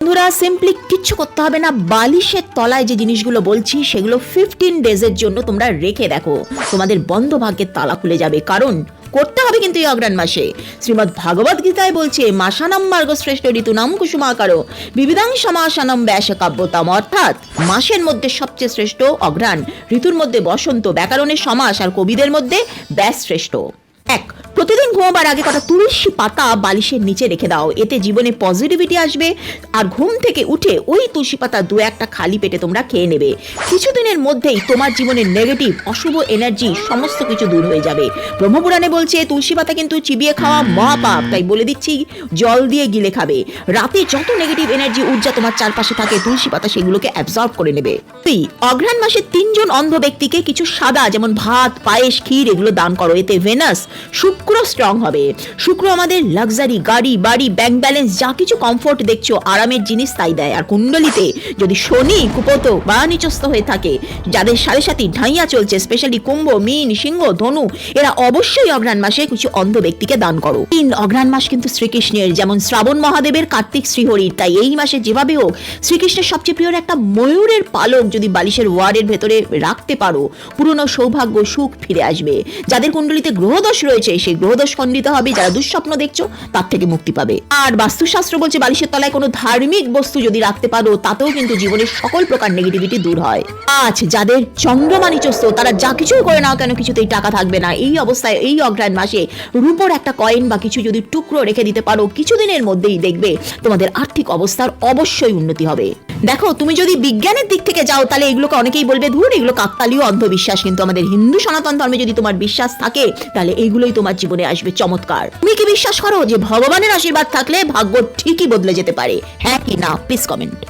বন্ধুরা সিম্পলি কিচ্ছু করতে হবে না। বালিশের তলায় যে জিনিসগুলো বলছি, সেগুলো ফিফটিন ডেজের জন্য তোমরা রেখে দেখো। তোমাদের বন্ধ ভাগ্যের তালা খুলে যাবে, কারণ করতে হবে কিন্তু এই অগ্রাণ মাসে। শ্রীমদ ভাগবত গীতায় বলছে, মাসানাম মার্গ শ্রেষ্ঠ ঋতু, নাম কুসুমাকারো বিবিধাং সমাসানম ব্যাস কাব্যতাম। অর্থাৎ মাসের মধ্যে সবচেয়ে শ্রেষ্ঠ অগ্রাণ, ঋতুর মধ্যে বসন্ত, ব্যাকরণের সমাস আর কবিদের মধ্যে ব্যাস শ্রেষ্ঠ। এক প্রতিদিন ঘুমাবার আগে কটা তুলসী পাতা বালিশের নিচে রেখে দাও। এতে জীবনে পজিটিভিটি আসবে আর ঘুম থেকে উঠে ওই তুলসী পাতা দু একটা খালি পেটে তোমরা খেয়ে নেবে। কিছুদিনের মধ্যেই তোমার জীবনের নেগেটিভ অশুভ এনার্জি সমস্ত কিছু দূর হয়ে যাবে। ব্রহ্মপুরাণে বলছে, তুলসী পাতা কিন্তু চিবিয়ে খাওয়া মহাপাপ। তাই বলে দিচ্ছি, জল দিয়ে গিলে খাবে। রাতে যত নেগেটিভ এনার্জি ঊর্জা তোমার চারপাশে থাকে, তুলসী পাতা সেগুলোকে অ্যাবজর্ব করে নেবে। তুই অঘ্রাণ মাসে তিনজন অন্ধ ব্যক্তিকে কিছু সাদা, যেমন ভাত, পায়েস, ক্ষীর, এগুলো দান করো। এতে ভেনাস শুক্র স্ট্রং হবে। শুক্র আমাদের লাক্সারি গাড়ি, বাড়ি ব্যাংক ব্যালেন্স যা কিছু কমফোর্ট দেখছ, আরামের জিনিস তাই দেয়। আর কুণ্ডলিতে যদি শনি, কুপত বা নিচস্ত হয়ে থাকে, যাদের সাড়ে সাথী ঢাইয়া চলছে স্পেশালি কুম্ভ, মিন, সিংহ, ধনু, এরা অবশ্যই অঘ্রাণ মাসে কিছু অন্ধ ব্যক্তিকে দান করো। তিন অঘ্রাণ মাস কিন্তু শ্রীকৃষ্ণের, যেমন শ্রাবণ মহাদেবের কার্তিক শ্রীহরির, তাই এই মাসে যেভাবে হোক, শ্রীকৃষ্ণের সবচেয়ে প্রিয় একটা ময়ূরের পালক যদি বালিশের ওয়ার্ডের ভেতরে রাখতে পারো, পুরনো সৌভাগ্য সুখ ফিরে আসবে। যাদের কুণ্ডলিতে গ্রহদোষ রয়েছে, সেই গ্রহদোষ খণ্ডিত হবে, যারা দুঃস্বপ্ন দেখছ, তার থেকে মুক্তি পাবে। আর বাস্তুশাস্ত্র বলছে, বালিশের তলায় কোনো ধার্মিক বস্তু যদি রাখতে পারো, তাতেও কিন্তু জীবনের সকল প্রকার নেগেটিভিটি দূর হয়। আজ যাদের চন্দ্রমা নিচস্ত তারা যা কিছুই করে নাও কেন, কিছুতেই টাকা থাকবে না। এই অবস্থায়, এই অগ্রাণ মাসে রূপোর একটা কয়েন বা কিছু যদি টুকরো রেখে দিতে পারো, কিছুদিনের মধ্যেই দেখবে তোমাদের আর্থিক অবস্থার অবশ্যই উন্নতি হবে। দেখো, তুমি যদি বিজ্ঞানের দিক থেকে যাও, তাহলে এগুলোকে অনেকেই বলবে, ধুর, এগুলো কাকতালীয় অন্ধবিশ্বাস। কিন্তু আমাদের হিন্দু সনাতন ধর্মে যদি তোমার বিশ্বাস থাকে, তাহলে এগুলোই তোমার জীবনে আসবে চমৎকার। তুমি কি বিশ্বাস করো যে ভগবানের আশীর্বাদ থাকলে ভাগ্য ঠিকই বদলে যেতে পারে? হ্যাঁ কি না? Please comment